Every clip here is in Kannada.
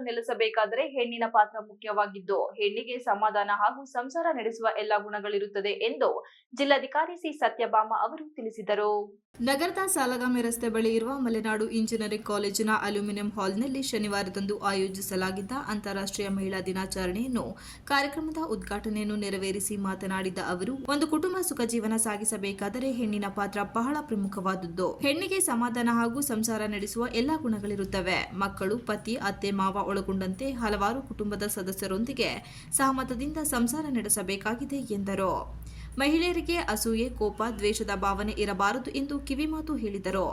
ನೆಲೆಸಬೇಕಾದರೆ ಹೆಣ್ಣಿನ ಪಾತ್ರ ಮುಖ್ಯವಾಗಿದ್ದು, ಹೆಣ್ಣಿಗೆ ಸಮಾಧಾನ ಹಾಗೂ ಸಂಸಾರ ನಡೆಸುವ ಎಲ್ಲ ಗುಣಗಳಿರುತ್ತದೆ ಎಂದು ಜಿಲ್ಲಾಧಿಕಾರಿ ಸಿ. ಸತ್ಯಭಾಮ ಅವರು ತಿಳಿಸಿದರು. ನಗರದ ಸಾಲಗಾಮಿ ರಸ್ತೆ ಬಳಿ ಇರುವ ಮಲೆನಾಡು ಇಂಜಿನಿಯರಿಂಗ್ ಕಾಲೇಜಿನ ಅಲ್ಯೂಮಿನಿಯಂ ಹಾಲ್ನಲ್ಲಿ ಶನಿವಾರದಂದು ಆಯೋಜಿಸಲಾಗಿದ್ದ ಅಂತಾರಾಷ್ಟ್ರೀಯ ಮಹಿಳಾ ದಿನಾಚರಣೆಯನ್ನು ಕಾರ್ಯಕ್ರಮದ ಉದ್ಘಾಟನೆಯನ್ನು ನೆರವೇರಿಸಿ ಮಾತನಾಡಿದ ಅವರು, ಒಂದು ಕುಟುಂಬ ಸುಖ ಜೀವನ ಸಾಗಿಸಬೇಕಾದರೆ ಹೆಣ್ಣಿನ ಪಾತ್ರ ಬಹಳ ಪ್ರಮುಖವಾದದ್ದು. ಹೆಣ್ಣಿಗೆ ಸಮಾಧಾನ ಹಾಗೂ ಸಂಸಾರ ನಡೆಸುವ ಎಲ್ಲಾ ಗುಣಗಳಿರುತ್ತವೆ. ಮಕ್ಕಳು, ಪತಿ ಅತ್ತೆ ಮಾವ ಒಳಗೊಂಡಂತೆ ಹಲವಾರು ಕುಟುಂಬದ ಸದಸ್ಯರೊಂದಿಗೆ ಸಹಮತದಿಂದ ಸಂಸಾರ ನಡೆಸಬೇಕಾಗಿದೆ ಎಂದರು. ಮಹಿಳೆಯರಿಗೆ ಅಸೂಯೆ, ಕೋಪ, ದ್ವೇಷದ ಭಾವನೆ ಇರಬಾರದು ಎಂದು ಕಿವಿಮಾತು ಹೇಳಿದರು.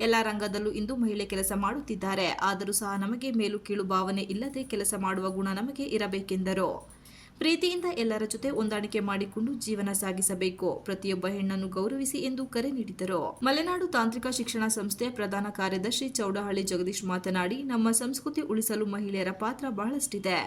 ಎಲ್ಲ ರಂಗದಲ್ಲೂ ಇಂದು ಮಹಿಳೆ ಕೆಲಸ ಮಾಡುತ್ತಿದ್ದಾರೆ. ಆದರೂ ಸಹ ನಮಗೆ ಮೇಲು ಕೀಳು ಭಾವನೆ ಇಲ್ಲದೆ ಕೆಲಸ ಮಾಡುವ ಗುಣ ನಮಗೆ ಇರಬೇಕೆಂದರು. ಪ್ರೀತಿಯಿಂದ ಎಲ್ಲರ ಜೊತೆ ಹೊಂದಾಣಿಕೆ ಮಾಡಿಕೊಂಡು ಜೀವನ ಸಾಗಿಸಬೇಕು. ಪ್ರತಿಯೊಬ್ಬ ಹೆಣ್ಣನ್ನು ಗೌರವಿಸಿ ಎಂದು ಕರೆ ನೀಡಿದರು. ಮಲೆನಾಡು ತಾಂತ್ರಿಕ ಶಿಕ್ಷಣ ಸಂಸ್ಥೆ ಪ್ರಧಾನ ಕಾರ್ಯದರ್ಶಿ ಚೌಡಹಳ್ಳಿ ಜಗದೀಶ್ ಮಾತನಾಡಿ, ನಮ್ಮ ಸಂಸ್ಕೃತಿ ಉಳಿಸಲು ಮಹಿಳೆಯರ ಪಾತ್ರ ಬಹಳಷ್ಟಿದೆ.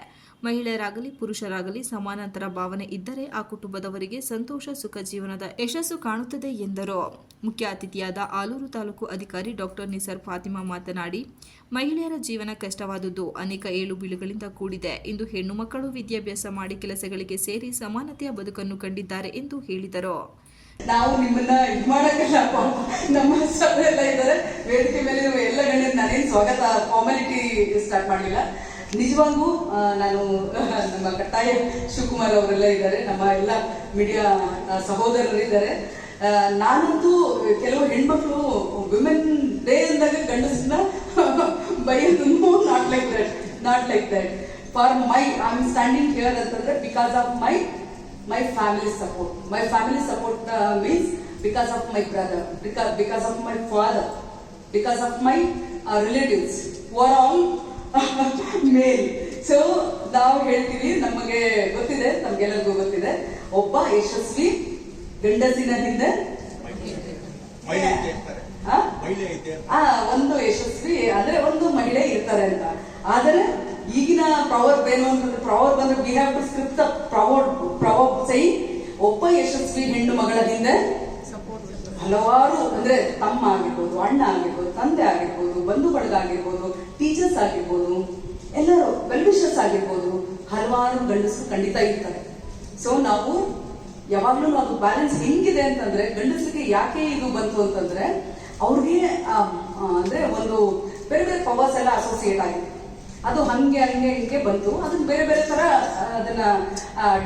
ಮಹಿಳೆಯರಾಗಲಿ, ಪುರುಷರಾಗಲಿ ಸಮಾನಾಂತರ ಭಾವನೆ ಇದ್ದರೆ ಆ ಕುಟುಂಬದವರಿಗೆ ಸಂತೋಷ, ಸುಖ ಜೀವನದ ಯಶಸ್ಸು ಕಾಣುತ್ತದೆ ಎಂದರು. ಮುಖ್ಯ ಅತಿಥಿಯಾದ ಆಲೂರು ತಾಲೂಕು ಅಧಿಕಾರಿ ಡಾಕ್ಟರ್ ನಿಸರ್ ಫಾತಿಮಾ ಮಾತನಾಡಿ, ಮಹಿಳೆಯರ ಜೀವನ ಕಷ್ಟವಾದುದು ಅನೇಕ ಏಳು ಬೀಳುಗಳಿಂದ ಕೂಡಿದೆ. ಇಂದು ಹೆಣ್ಣು ಮಕ್ಕಳು ವಿದ್ಯಾಭ್ಯಾಸ ಮಾಡಿ ಕೆಲಸಗಳಿಗೆ ಸೇರಿ ಸಮಾನತೆಯ ಬದುಕನ್ನು ಕಂಡಿದ್ದಾರೆ ಎಂದು ಹೇಳಿದರು. ನಾವು ನಿಮ್ಮನ್ನ ಇದು ಮಾಡಕ್ಕಲ್ಲ ನಮ್ಮ ಎಲ್ಲ ಇದ್ದಾರೆ. ವೇದಿಕೆ ಮೇಲೆ ಎಲ್ಲ ಗಣ್ಯರು ನಾನೇನು ಸ್ವಾಗತ ಫಾರ್ಮಾಲಿಟಿ ಸ್ಟಾರ್ಟ್ ಮಾಡಲಿಲ್ಲ. ನಿಜವಾಗೂ ನಾನು ನಮ್ಮ ಕಟ್ಟಾಯ ಶಿವಕುಮಾರ್ ಅವರೆಲ್ಲ ಇದ್ದಾರೆ. ನಮ್ಮ ಎಲ್ಲ ಮೀಡಿಯಾ ಸಹೋದರರು ಇದ್ದಾರೆ. ನಾನಂತೂ ಕೆಲವು ಹೆಣ್ಮಕ್ಳು ವಿಮೆನ್ ಡೇ ಅಂದಾಗ ಗಂಡಸನ್ನ ಬೈಯೋದನ್ನು not like that not like that for my I am standing here ಅಂತಂದ್ರೆ because of my my family support. My family support uh, means because of my brother, because, because of my father, because of my uh, relatives who are all male. So ನಾವು ಹೇಳ್ತೀವಿ ನಮಗೆ ಗೊತ್ತಿದೆ ನಮ್ಗೆಲ್ಲರಿಗೂ ಗೊತ್ತಿದೆ ಒಬ್ಬ ಯಶಸ್ವಿ ಗಂಡಸಿನ ಹಿಂದೆ ಒಂದು ಯಶಸ್ವಿ ಅಂದ್ರೆ ಒಂದು ಮಹಿಳೆ ಇರ್ತಾರೆ ಅಂತ ಆದರೆ ಈಗಿನ ಪ್ರವರ್ಬ್ ಏನು ಅಂತಂದ್ರೆ ಪ್ರವರ್ಬ್ ಅಂದ್ರೆ we have to script the proverb proverb ಸೈ ಒಬ್ಬ ಯಶಸ್ವಿ ಹೆಣ್ಣು ಮಗಳ ಹಿಂದೆ ಹಲವಾರು ಅಂದ್ರೆ ತಮ್ಮ ಆಗಿರ್ಬೋದು, ಅಣ್ಣ ಆಗಿರ್ಬೋದು, ತಂದೆ ಆಗಿರ್ಬೋದು ಬಂಧು ಬಳಗ ಆಗಿರ್ಬೋದು ಟೀಚರ್ಸ್ ಆಗಿರ್ಬೋದು ಎಲ್ಲರೂ ವೆಲ್ವಿಷರ್ಸ್ ಆಗಿರ್ಬೋದು, ಹಲವಾರು ಗಂಡಸರು ಖಂಡಿತ ಇರ್ತಾರೆ. ಸೊ ನಾವು ಯಾವಾಗ್ಲೂ ಅದು ಬ್ಯಾಲೆನ್ಸ್ ಹೆಂಗಿದೆ ಅಂತಂದ್ರೆ ಗಂಡಸರಿಗೆ ಯಾಕೆ ಇದು ಬಂತು ಅಂತಂದ್ರೆ ಅವ್ರಿಗೆ ಅಂದ್ರೆ ಒಂದು ಬೇರೆ ಬೇರೆ ಪವರ್ಸ್ ಎಲ್ಲ ಅಸೋಸಿಯೇಟ್ ಆಗಿದೆ. ಅದು ಹಂಗೆ ಹಂಗೆ ಹಿಂಗೆ ಬಂತು. ಅದನ್ನ ಬೇರೆ ಬೇರೆ ತರ ಅದನ್ನ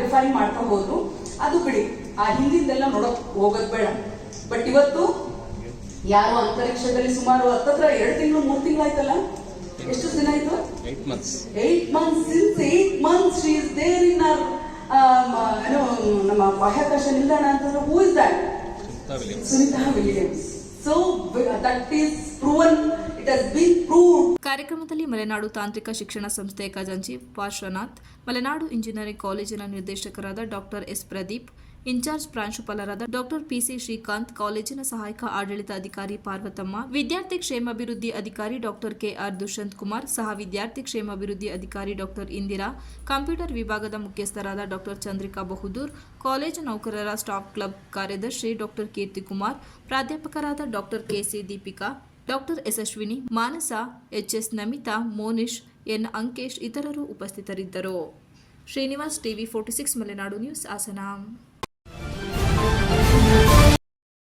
ಡಿಫೈನ್ ಮಾಡ್ಕೊಂಡು ಹೋದ್ರು. ಅದು ಬಿಡಿ. ಆ ಹಿಂದಿಂದೆಲ್ಲ ನೋಡಕ್ ಹೋಗೋದ್ ಬೇಡ. ಬಟ್ ಇವತ್ತು ಯಾರು ಅಂತರಿಕ್ಷದಲ್ಲಿ ಸುಮಾರು ಹತ್ತತ್ರ ಎರಡು ತಿಂಗಳು ಮೂರು ತಿಂಗಳು ಆಯ್ತಲ್ಲ ಎಷ್ಟು ದಿನ ಆಯ್ತು. Eight months since eight months she is there in our ಏನು ನಮ್ಮ ಬಾಹ್ಯಾಕಾಶ ನಿಲ್ದಾಣ ಅಂತಂದ್ರೆ who is that. Sunita Williams so that is proven ಕಾರ್ಯಕ್ರಮದಲ್ಲಿ ಮಲೆನಾಡು ತಾಂತ್ರಿಕ ಶಿಕ್ಷಣ ಸಂಸ್ಥೆಯ ಖಜಾಂಚಿ ಪಾರ್ಶ್ವನಾಥ್, ಮಲೆನಾಡು ಇಂಜಿನಿಯರಿಂಗ್ ಕಾಲೇಜಿನ ನಿರ್ದೇಶಕರಾದ doctor S Pradeep, in charge ಪ್ರಾಂಶುಪಾಲರಾದ ಡಾಕ್ಟರ್ ಪಿಸಿ ಶ್ರೀಕಾಂತ್, ಕಾಲೇಜಿನ ಸಹಾಯಕ ಆಡಳಿತ ಅಧಿಕಾರಿ ಪಾರ್ವತಮ್ಮ, ವಿದ್ಯಾರ್ಥಿ ಕ್ಷೇಮಾಭಿವೃದ್ಧಿ ಅಧಿಕಾರಿ ಡಾಕ್ಟರ್ ಕೆಆರ್ ದುಷ್ಯಂತ್ ಕುಮಾರ್ ಸಹ ವಿದ್ಯಾರ್ಥಿ ಕ್ಷೇಮಾಭಿವೃದ್ಧಿ ಅಧಿಕಾರಿ ಡಾಕ್ಟರ್ ಇಂದಿರಾ, ಕಂಪ್ಯೂಟರ್ ವಿಭಾಗದ ಮುಖ್ಯಸ್ಥರಾದ ಡಾಕ್ಟರ್ ಚಂದ್ರಿಕಾ ಬಹುದೂರ್ ಕಾಲೇಜು ನೌಕರರ ಸ್ಟಾಫ್ ಕ್ಲಬ್ ಕಾರ್ಯದರ್ಶಿ ಡಾಕ್ಟರ್ ಕೀರ್ತಿ ಕುಮಾರ್, ಪ್ರಾಧ್ಯಾಪಕರಾದ doctor K C Deepika doctor Yashaswini, Manasa H S Namitha, Monish N Ankesh ಇತರರು ಉಪಸ್ಥಿತರಿದ್ದರು. Srinivas TV forty six, Malenadu news, Hassan.